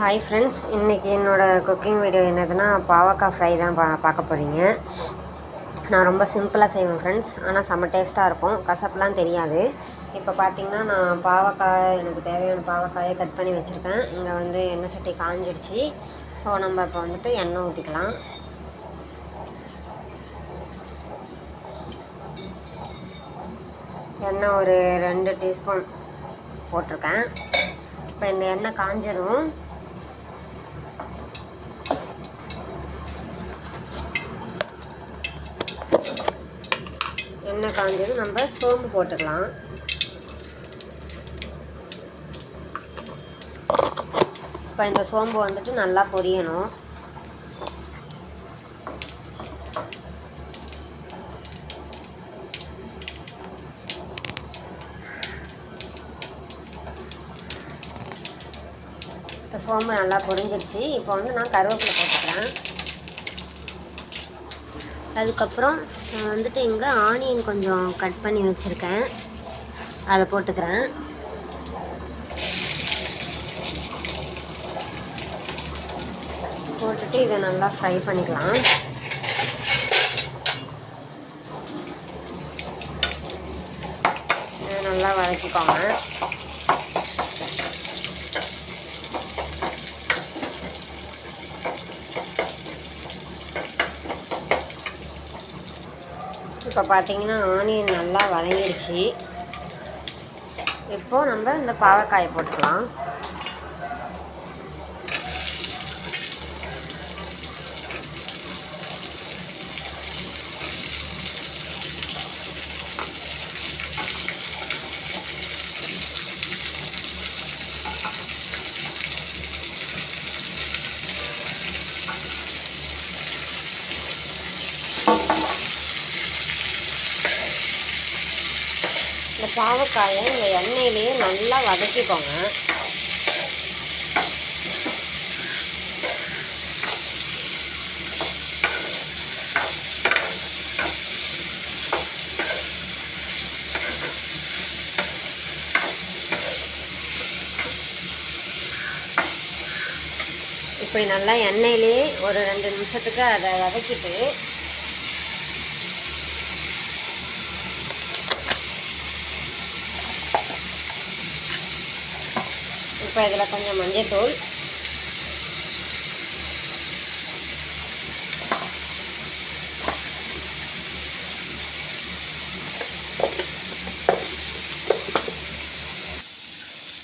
Hi friends இன்றைக்கி என்னோடய cooking video என்னதுன்னா பாவக்காய் ஃப்ரை தான் பா பார்க்க போகிறீங்க நான் ரொம்ப சிம்பிளாக செய்வேன் ஃப்ரெண்ட்ஸ் ஆனால் செம்ம டேஸ்ட்டாக இருக்கும். கசப்புலாம் தெரியாது. இப்போ பார்த்தீங்கன்னா நான் பாவக்காய் எனக்கு தேவையான பாவக்காயை கட் பண்ணி வச்சுருக்கேன். இங்கே வந்து எண்ணெய் சட்டி காஞ்சிடுச்சு. ஸோ நம்ம இப்போ வந்துட்டு எண்ணெய் ஊற்றிக்கலாம் எண்ணெய் ஒரு ரெண்டு டீஸ்பூன் போட்டிருக்கேன். இப்போ இந்த எண்ணெய் காஞ்சிடும் எண்ணெய் காஞ்சதும் நம்ம சோம்பு போட்டுக்கலாம். இப்போ இந்த சோம்பு வந்துட்டு நல்லா பொரியணும். இப்போ சோம்பு நல்லா பொரிஞ்சிருச்சு. இப்போ வந்து நான் கருவேப்பிலை போட்டுக்கிறேன். அதுக்கப்புறம் நான் வந்துட்டு இங்கே ஆனியன் கொஞ்சம் கட் பண்ணி வச்சுருக்கேன். அதை போட்டுக்கிறேன். போட்டுட்டு இதை நல்லா ஃப்ரை பண்ணிக்கலாம். நல்லா வதக்கிக்கோங்க. இப்போ பார்த்தீங்கன்னா ஆனியன் நல்லா வதங்கிடுச்சு. இப்போது நம்ம இந்த பாவக்காயை போட்டுக்கலாம். பாவக்காயை இந்த எண்ணெயிலேயே நல்லா வதக்கிக்கோங்க. இப்படி நல்லா எண்ணெயிலே ஒரு ரெண்டு நிமிஷத்துக்கு அதை வதக்கிட்டு இப்போ இதில் கொஞ்சம் மஞ்சள்தூள்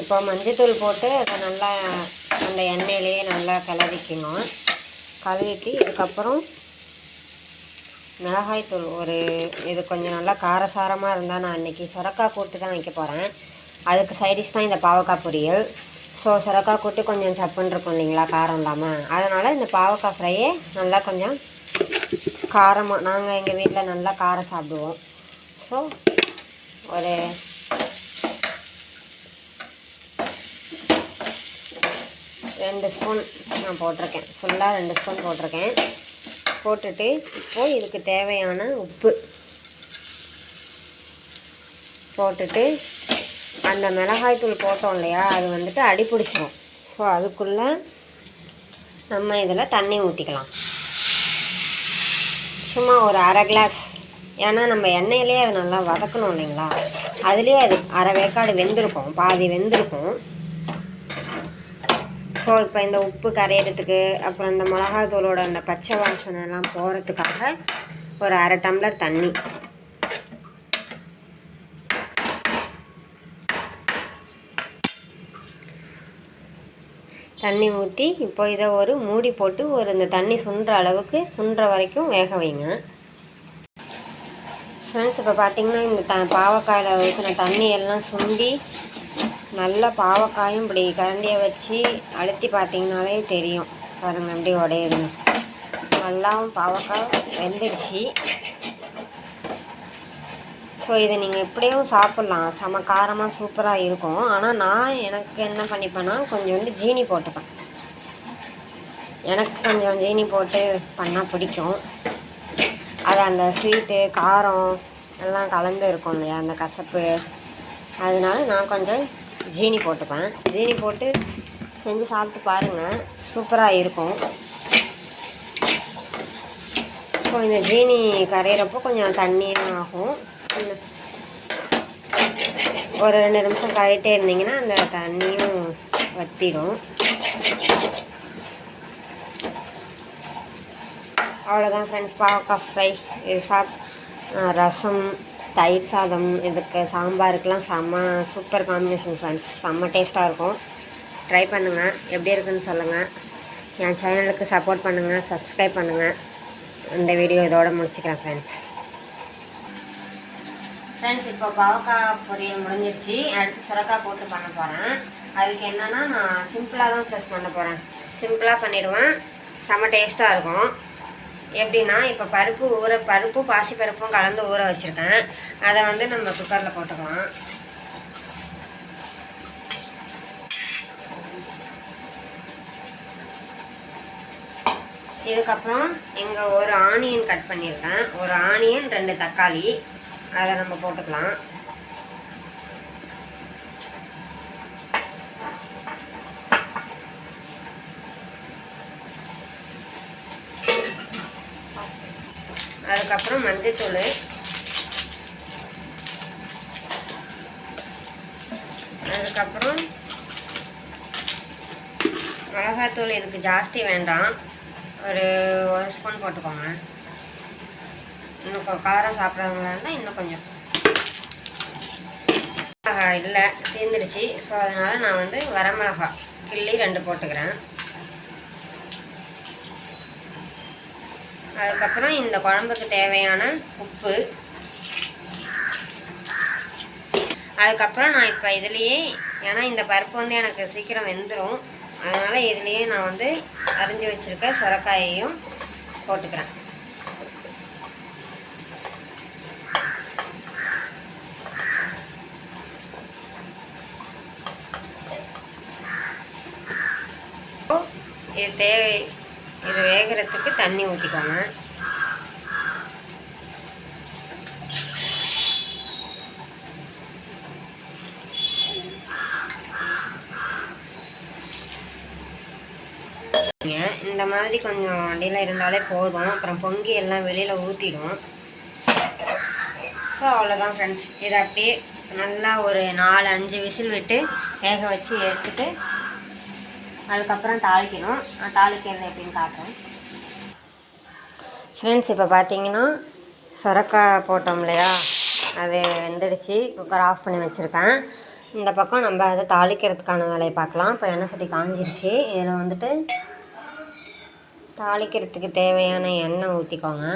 இப்போ மஞ்சத்தூள் போட்டு அதை நல்லா அந்த எண்ணெயிலேயே நல்லா கிளறிக்கணும் கழுவிட்டு இதுக்கப்புறம் மிளகாய்த்தூள். ஒரு இது கொஞ்சம் நல்லா காரசாரமாக இருந்தால் நான் இன்றைக்கி சுரக்காய் கூட்டு தான் வைக்க போகிறேன் அதுக்கு சைடிஷ் தான் இந்த பாவக்காய் பொரியல். ஸோ சுரக்காய் கூட்டு கொஞ்சம் சப்புன்னு இருக்கும் இல்லைங்களா காரம் இல்லாமல் அதனால் இந்த பாவக்காய் ஃப்ரையே நல்லா கொஞ்சம் காரமாக நாங்கள் எங்கள் வீட்டில் நல்லா காரம் சாப்பிடுவோம். ஸோ ஒரு ரெண்டு ஸ்பூன் நான் போட்டிருக்கேன். ஃபுல்லாக ரெண்டு ஸ்பூன் போட்டிருக்கேன். போட்டுட்டு இப்போது இதுக்கு தேவையான உப்பு போட்டுட்டு அந்த மிளகாய்த்தூள் போட்டோம் இல்லையா அது வந்துட்டு அடி பிடிச்சிரும் ஸோ அதுக்குள்ளே நம்ம இதில் தண்ணி ஊற்றிக்கலாம் சும்மா ஒரு அரை கிளாஸ் ஏன்னா நம்ம எண்ணெயிலே அதை நல்லா வதக்கணும் இல்லைங்களா? அதுலேயே அது அரை வேக்காடு வெந்திருக்கும். பாதி வெந்திருக்கும். ஸோ இப்போ இந்த உப்பு கரையிறதுக்கு அப்புறம் இந்த மிளகாத்தூளோட அந்த பச்சை வாசனைலாம் போகிறதுக்காக ஒரு அரை டம்ளர் தண்ணி. தண்ணி ஊற்றி இப்போ இதை ஒரு மூடி போட்டு ஒரு இந்த தண்ணி சுண்டுற அளவுக்கு சுண்டுற வரைக்கும் வேக வைங்க. ஃப்ரெண்ட்ஸ் இப்போ பார்த்தீங்கன்னா இந்த த பாவக்காயில் ஊற்றின தண்ணி எல்லாம் சுண்டி நல்லா பாவக்காயும் இப்படி கரண்டியை வச்சு அழுத்தி பார்த்தீங்கனாலே தெரியும். பாருங்கள் அப்படி உடையுதுன்னு நல்லாவும் பாவக்காய் வெந்துடுச்சு. ஸோ இதை நீங்கள் எப்படியும் சாப்பிட்லாம். செம காரமாக சூப்பராக இருக்கும். ஆனால் நான் எனக்கு என்ன பண்ணிப்பேன்னா கொஞ்சோண்டு ஜீனி போட்டுப்பேன். எனக்கு கொஞ்சம் ஜீனி போட்டு பண்ணால் பிடிக்கும். அது அந்த ஸ்வீட்டு காரம் எல்லாம் கலந்து இருக்கும் இல்லையா? அந்த கசப்பு. அதனால நான் கொஞ்சம் ஜீனி போட்டுப்பேன். ஜீனி போட்டு செஞ்சு சாப்பிட்டு பாருங்கள் சூப்பராக இருக்கும். ஸோ இந்த ஜீனி கரையிறப்போ கொஞ்சம் தண்ணியாக ஆகும். ஒரு ரெண்டு நிமிஷம் காயிட்டே இருந்தீங்கன்னா அந்த தண்ணியும் வத்திடும். அவ்வளோதான் ஃப்ரெண்ட்ஸ் பாவக்காய் ஃப்ரை இது சாப் ரசம் தயிர் சாதம் இதுக்கு சாம்பாருக்கெலாம் செம்ம சூப்பர் காம்பினேஷன் ஃப்ரெண்ட்ஸ் செம்ம டேஸ்ட்டாக இருக்கும். ட்ரை பண்ணுங்கள் எப்படி இருக்குன்னு சொல்லுங்கள் என் சேனலுக்கு சப்போர்ட் பண்ணுங்கள் சப்ஸ்கிரைப் பண்ணுங்கள் இந்த வீடியோ இதோட முடிச்சுக்கிறேன் ஃப்ரெண்ட்ஸ் ஃப்ரெண்ட்ஸ் இப்போ பாவக்காய் பொரியல் முடிஞ்சிருச்சு. அடுத்து சுரக்காய் போட்டு பண்ண போகிறேன் அதுக்கு என்னென்னா நான் சிம்பிளாக தான் ப்ளஸ் பண்ண போகிறேன் சிம்பிளாக பண்ணிவிடுவேன் செம்ம டேஸ்ட்டாக இருக்கும். எப்படின்னா இப்போ பருப்பு ஊற பருப்பும் பாசி பருப்பும் கலந்து ஊற வச்சுருக்கேன். அதை வந்து நம்ம குக்கரில் போட்டுக்கலாம். இதுக்கப்புறம் இங்கே ஒரு ஆனியன் கட் பண்ணியிருக்கேன். ஒரு ஆனியன் ரெண்டு தக்காளி. அதை நம்ம போட்டுக்கலாம். அதுக்கப்புறம் மஞ்சத்தூள். அதுக்கப்புறம் மிளகாத்தூள் இதுக்கு ஜாஸ்தி வேண்டாம். ஒரு ஒரு ஸ்பூன் போட்டுக்கோங்க. இன்னும் கொ- காரம் சாப்பிட்றவங்களா இருந்தால் இன்னும் கொஞ்சம் மிளகா இல்லை தீர்ந்துடுச்சு ஸோ அதனால் நான் வந்து வரமிளகா கிள்ளி ரெண்டு போட்டுக்கிறேன். அதுக்கப்புறம் இந்த குழம்புக்கு தேவையான உப்பு. அதுக்கப்புறம் நான் இப்போ இதுலேயே ஏன்னா இந்த பருப்பு வந்து எனக்கு சீக்கிரம் வெந்துடும் அதனால் இதுலேயே நான் வந்து அரிஞ்சு வச்சுருக்க சுரக்காயையும் போட்டுக்கிறேன். தேவை இது வேகிறதுக்கு தண்ணி ஊற்றிக்கோங்க இந்த மாதிரி கொஞ்சம் அடியில் இருந்தாலே போதும். அப்புறம் பொங்கி எல்லாம் வெளியில் ஊற்றிடும் ஸோ அவ்வளோதான் ஃப்ரெண்ட்ஸ் இதை அப்படியே நல்லா ஒரு நாலு அஞ்சு விசில் விட்டு வேக வச்சு எடுத்துட்டு அதுக்கப்புறம் தாளிக்கணும். நான் தாளிக்கிறது எப்படின்னு காட்டுறேன். ஃப்ரெண்ட்ஸ் இப்போ பார்த்தீங்கன்னா சுரக்காய் போட்டோம் இல்லையா? அது வெந்துடுச்சு. குக்கர் ஆஃப் பண்ணி வச்சுருக்கேன். இந்த பக்கம் நம்ம அதை தாளிக்கிறதுக்கான வேலையை பார்க்கலாம். இப்போ எண்ணெய் சட்டி காஞ்சிருச்சு. இதில் வந்துட்டு தாளிக்கிறதுக்கு தேவையான எண்ணெய் ஊற்றிக்கோங்க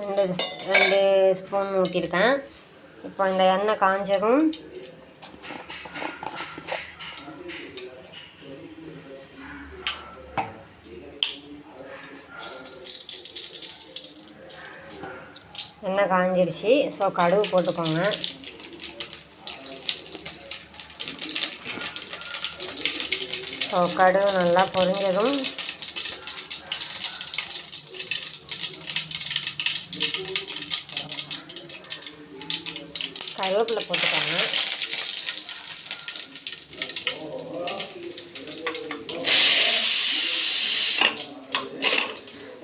ரெண்டு ரெண்டு ஸ்பூன் ஊற்றிருக்கேன் இப்போ இந்த எண்ணெய் காஞ்சதும் எண்ணெய் காஞ்சிருச்சு. ஸோ கடுகு போட்டுக்கோங்க. ஸோ கடுகு நல்லா பொரிஞ்சதும் கருவேப்பிலை போட்டுக்கோங்க.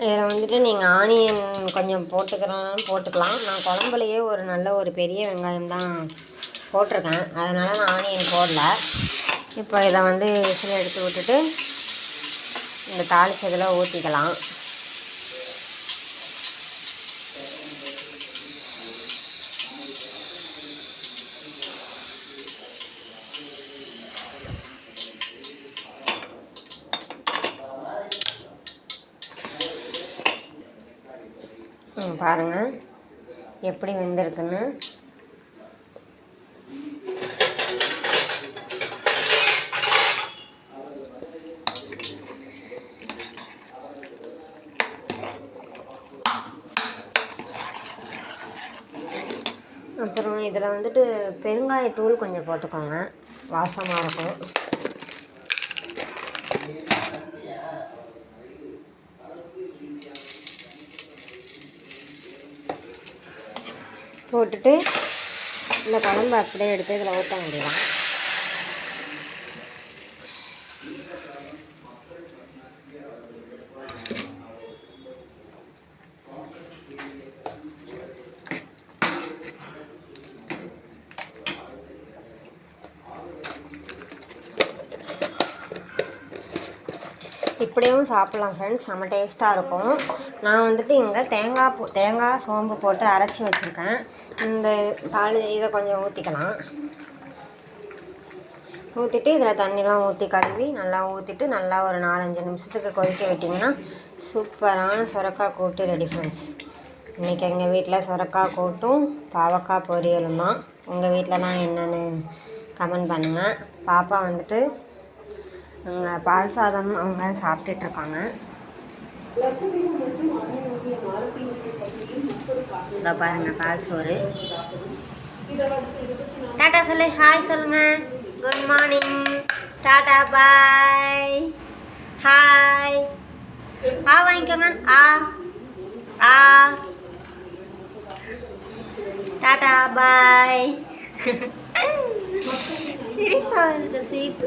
இதில் வந்துட்டு நீங்கள் ஆனியன் கொஞ்சம் போட்டுக்கிறோம் போட்டுக்கலாம். நான் குழம்புலையே ஒரு நல்ல ஒரு பெரிய வெங்காயம் தான் போட்டிருக்கேன். அதனால் நான் ஆனியன் போடல. இப்போ இதை வந்து விசில் எடுத்து விட்டுட்டு இந்த தாளிச்சதில் ஊற்றிக்கலாம் ம் பாருங்கள் எப்படி வெந்திருக்குன்னு. அப்புறம் இதில் வந்துட்டு பெருங்காயத்தூள் கொஞ்சம் போட்டுக்கோங்க. வாசமாக இருக்கும். போட்டுட்டு இந்த குழம்பு அப்படியே எடுத்து இதில் ஊற்ற வேண்டியதான் இப்படியும் சாப்பிட்லாம் ஃப்ரெண்ட்ஸ் செம்ம டேஸ்ட்டாக இருக்கும். நான் வந்துட்டு இங்கே தேங்காய் போ தேங்காய் சோம்பு போட்டு அரைச்சி வச்சுருக்கேன். இந்த பால் இதை கொஞ்சம் ஊற்றிக்கலாம் ஊற்றிட்டு இதில் தண்ணிலாம் ஊற்றி கழுவி நல்லா ஊற்றிட்டு நல்லா ஒரு நாலஞ்சு நிமிஷத்துக்கு கொதிக்க விட்டிங்கன்னா சூப்பரான சுரக்காய் கூட்டு ரெடி ஃப்ரெண்ட்ஸ் இன்றைக்கி எங்கள் வீட்டில் சுரக்காய் கூட்டும் பாவக்காய் பொரியலும் தான். உங்கள் வீட்டிலலாம் என்னென்னு கமெண்ட் பண்ணுங்கள் பாப்பா வந்துட்டு அங்கே பால் சாதம் அவங்க சாப்பிட்டுட்டு இருக்காங்க. இதோ பாருங்க பால் சோறு. டாட்டா சொல்லு ஹாய் சொல்லுங்க. Good morning tata bye hi ஆ வாங்கிக்கோங்க. ஆ ஆ. டாட்டா பாய் சிரிப்பா இருக்கு சிரிப்பு.